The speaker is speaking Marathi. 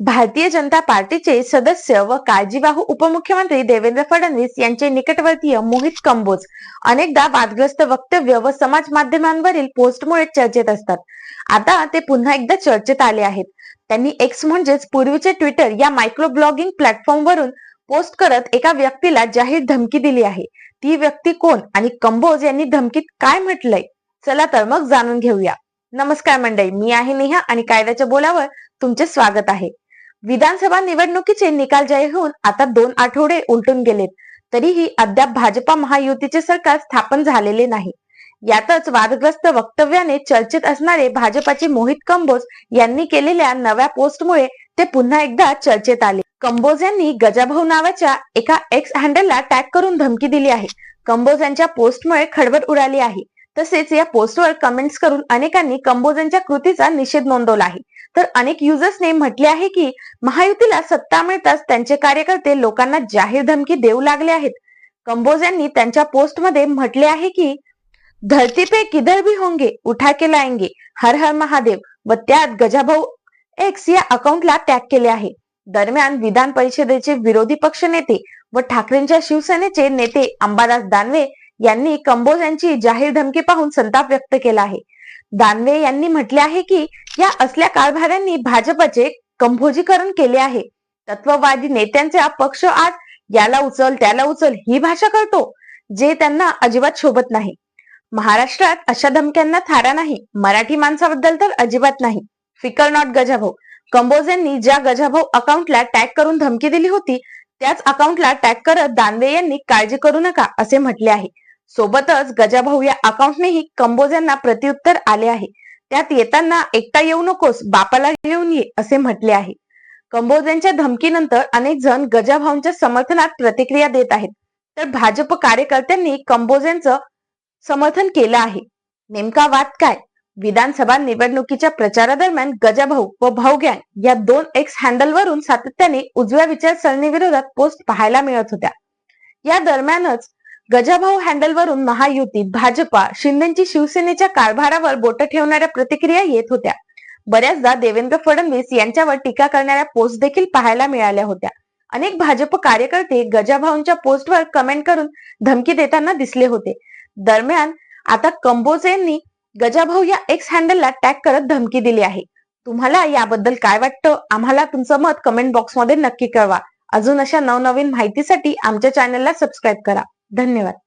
भारतीय जनता पार्टीचे सदस्य व काळजीवाहू उपमुख्यमंत्री देवेंद्र फडणवीस यांचे निकटवर्तीय मोहित कंबोज अनेकदा वादग्रस्त वक्तव्य व समाज माध्यमांवरील पोस्टमुळे चर्चेत असतात. आता ते पुन्हा एकदा चर्चेत आले आहेत. त्यांनी एक्स म्हणजेच पूर्वीचे ट्विटर या मायक्रो ब्लॉगिंग प्लॅटफॉर्मवरून पोस्ट करत एका व्यक्तीला जाहीर धमकी दिली आहे. ती व्यक्ती कोण आणि कंबोज यांनी धमकीत काय म्हटलंय? चला तर मग जाणून घेऊया. नमस्कार मंडळी मी आहे नेहा आणि कायद्याच्या बोलावर तुमचे स्वागत आहे. विधानसभा निवडणुकीचे निकाल जाहीर होऊन आता दोन आठवडे उलटून गेलेत. तरीही अद्याप भाजपा महायुतीचे सरकार स्थापन झालेले नाही. यातच वादग्रस्त वक्तव्याने चर्चेत असणारे भाजपाचे मोहित कंबोज यांनी केलेल्या नव्या पोस्टमुळे ते पुन्हा एकदा चर्चेत आले. कंबोज यांनी गजाभाऊ नावाच्या एका एक्स हँडलला टॅग करून धमकी दिली आहे. कंबोज यांच्या पोस्टमुळे खळबळ उडाली आहे. तसेच या पोस्टवर कमेंट्स करून अनेकांनी कंबोजनच्या कृतीचा निषेध नोंदवला आहे. तर अनेक युजर्सने म्हटले आहे की महायुतीला सत्ता मिळताच त्यांचे कार्यकर्ते लोकांना जाहीर धमकी देऊ लागले आहेत. कंबोज यांनी त्यांच्या पोस्टमध्ये म्हटले आहे की धरती पे किधर भी होंगे उठा के लाएंगे हर हर महादेव व त्यात गजाभाऊ एक्स या अकाउंटला टॅग केले आहे. दरम्यान विधान परिषदेचे विरोधी पक्ष नेते व ठाकरेंच्या शिवसेनेचे नेते अंबादास दानवे यांनी कंबोज यांची जाहीर धमकी पाहून संताप व्यक्त केला आहे. दानवे यांनी म्हटले आहे की या असल्या कारभाऱ्यांनी भाजपचे कंभोजीकरण केले आहे. तत्ववादी नेत्यांचा पक्ष आज याला उचल त्याला उचल ही भाषा करतो जे त्यांना अजिबात शोभत नाही. महाराष्ट्रात अशा धमक्यांना थारा नाही. मराठी माणसाबद्दल तर अजिबात नाही. फिकर नॉट गजाभाऊ कंबोज यांनी ज्या गजाभाऊ अकाउंटला टॅग करून धमकी दिली होती त्याच अकाउंटला टॅग करत दानवे यांनी काळजी करू नका असे म्हटले आहे. सोबतच गजाभाऊ या अकाउंटनेही कंबोज यांना प्रत्युत्तर आले आहे. त्यात येताना एकटा येऊ नकोस बापाला घेऊन ये असे म्हटले आहे. कंबोज यांच्या धमकीनंतर अनेक जण गजाभाऊंच्या समर्थनात प्रतिक्रिया देत आहेत. तर भाजप कार्यकर्त्यांनी कंबोज यांचं समर्थन केलं आहे. नेमका वाद काय? विधानसभा निवडणुकीच्या प्रचारादरम्यान गजाभाऊ व भाऊ गँग या दोन एक्स हँडलवरून सातत्याने उजव्या विचारसरणीविरोधात पोस्ट पाहायला मिळत होत्या. या दरम्यानच गजाभाऊ हँडलवरून महायुतीत भाजपा शिंदेची शिवसेनेच्या कारभारावर बोट ठेवणाऱ्या प्रतिक्रिया येत होत्या. बऱ्याचदा देवेंद्र फडणवीस यांच्यावर टीका करणाऱ्या पोस्ट देखील पाहायला मिळाल्या होत्या. अनेक भाजप कार्यकर्ते गजाभाऊंच्या पोस्टवर कमेंट करून धमकी देताना दिसले होते. दरम्यान आता कंबोज यांनी गजाभाऊ या एक्स हँडलला टॅग करत धमकी दिली आहे. तुम्हाला याबद्दल काय वाटतं? आम्हाला तुमचं मत कमेंट बॉक्समध्ये नक्की कळवा. अजून अशा नवनवीन माहितीसाठी आमच्या चॅनलला सबस्क्राईब करा. धन्यवाद.